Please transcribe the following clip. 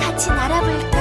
같이 날아볼까?